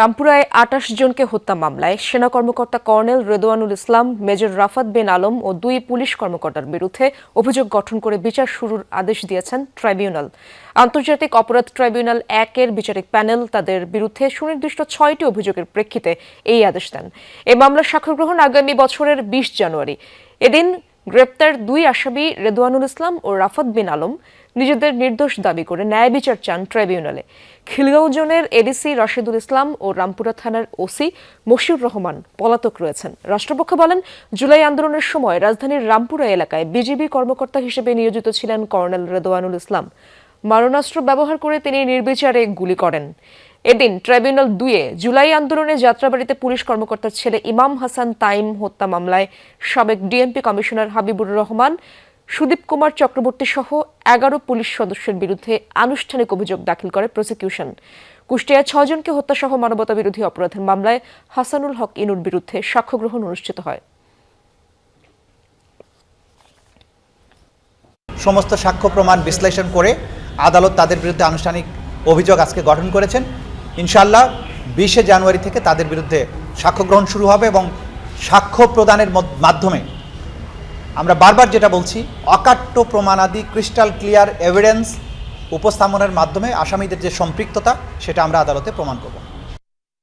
রামপুরায় আটাশ জনকে হত্যা মামলায় সেনা কর্মকর্তা কর্নেল রেদোয়ানুল ইসলাম, মেজর রাফাত বিন আলম ও দুই পুলিশ কর্মকর্তার বিরুদ্ধে অভিযোগ গঠন করে বিচার শুরুর আদেশ দিয়েছেন ট্রাইব্যুনাল। আন্তর্জাতিক অপরাধ ট্রাইব্যুনাল একের বিচারিক প্যানেল তাদের বিরুদ্ধে সুনির্দিষ্ট ছয়টি অভিযোগের প্রেক্ষিতে এই আদেশ দেন। এ মামলার সাক্ষ্য গ্রহণ আগামী বছরের বিশ জানুয়ারি। এদিন গ্রেপ্তার দুই আসামি রেদওয়ানুল ইসলাম ও রাফাত বিন আলম নিজেদের নির্দোষ দাবি করে ন্যায় বিচার চান ট্রাইব্যুনালে। খিলগাঁও জোনের এডিসি রাশেদুল ইসলাম ও রামপুরা থানার ওসি মশিউর রহমান পলাতক রয়েছেন। রাষ্ট্রপক্ষ বলেন, জুলাই আন্দোলনের সময় রাজধানীর রামপুরা এলাকায় বিজিবি কর্মকর্তা হিসেবে নিয়োজিত ছিলেন কর্নেল রেদওয়ানুল ইসলাম। মারণাস্ত্র ব্যবহার করে তিনি নির্বিচারে গুলি করেন। এদিন ট্রাইব্যুনাল দুয়ে জুলাই আন্দোলনে যাত্রাবাড়িতে পুলিশ কর্মকর্তার ছেলে ইমাম হাসান তাইম হত্যা মামলায় সাবেক ডিএমপি কমিশনার হাবিবুর রহমান, সুদীপ কুমার চক্রবর্তী সহ এগারো পুলিশ সদস্যের বিরুদ্ধে আনুষ্ঠানিক অভিযোগ দাখিল করে প্রসিকিউশন। কুষ্টিয়ায় ছজনকে হত্যাসহ মানবতা বিরোধী অপরাধের মামলায় হাসানুল হক ইনুর বিরুদ্ধে সাক্ষ্য গ্রহণ অনুষ্ঠিত হয়। সমস্ত সাক্ষ্য প্রমাণ বিশ্লেষণ করে আদালত তাদের বিরুদ্ধে আনুষ্ঠানিক অভিযোগ আজকে গঠন করেছেন। ইনশাল্লাহ বিশে জানুয়ারি থেকে তাদের বিরুদ্ধে সাক্ষ্য গ্রহণ শুরু হবে এবং সাক্ষ্য প্রদানের মাধ্যমে আমরা বারবার যেটা বলছি, অকাট্য প্রমাণাদি ক্রিস্টাল ক্লিয়ার এভিডেন্স উপস্থাপনের মাধ্যমে আসামিদের যে সম্পৃক্ততা, সেটা আমরা আদালতে প্রমাণ করব।